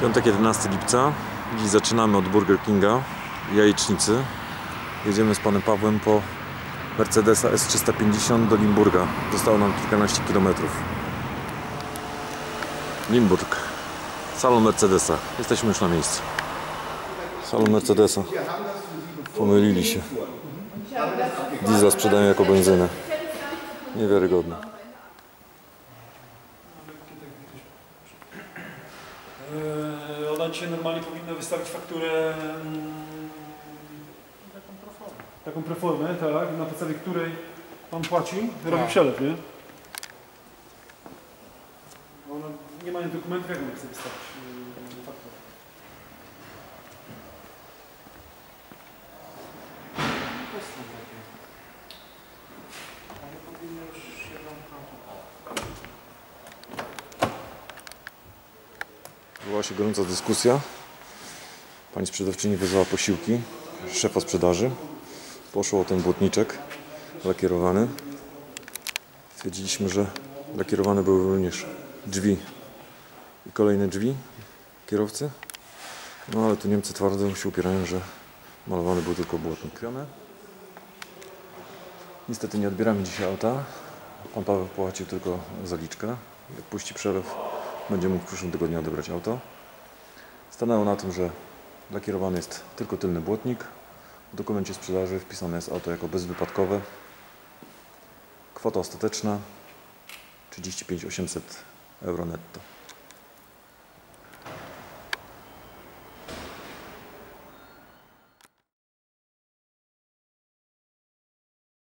Piątek 11 lipca. Dziś zaczynamy od Burger Kinga, jajecznicy. Jedziemy z panem Pawłem po Mercedesa S350 do Limburga. Zostało nam kilkanaście kilometrów. Limburg. Salon Mercedesa. Jesteśmy już na miejscu. Salon Mercedesa. Pomylili się. Diesla sprzedają jako benzynę. Niewiarygodne. Dzisiaj normalnie powinna wystawić fakturę mm, taką proformę, tak, na podstawie której pan płaci, robi Tak. przelew, nie? Ona nie ma dokumentów, jak ona chce wystawić yy, fakturę. Była się gorąca dyskusja. Pani sprzedawczyni wezwała posiłki szefa sprzedaży. Poszło o ten błotniczek lakierowany. Stwierdziliśmy, że lakierowane były również drzwi i kolejne drzwi kierowcy. No ale tu Niemcy twardo się upierają, że malowany był tylko błotnik. Niestety nie odbieramy dzisiaj auta. Pan Paweł płacił tylko zaliczkę. Jak puści przelew, będzie mógł w przyszłym tygodniu odebrać auto. Stanęło na tym, że lakierowany jest tylko tylny błotnik. W dokumencie sprzedaży wpisane jest auto jako bezwypadkowe. Kwota ostateczna 35 800 euro netto.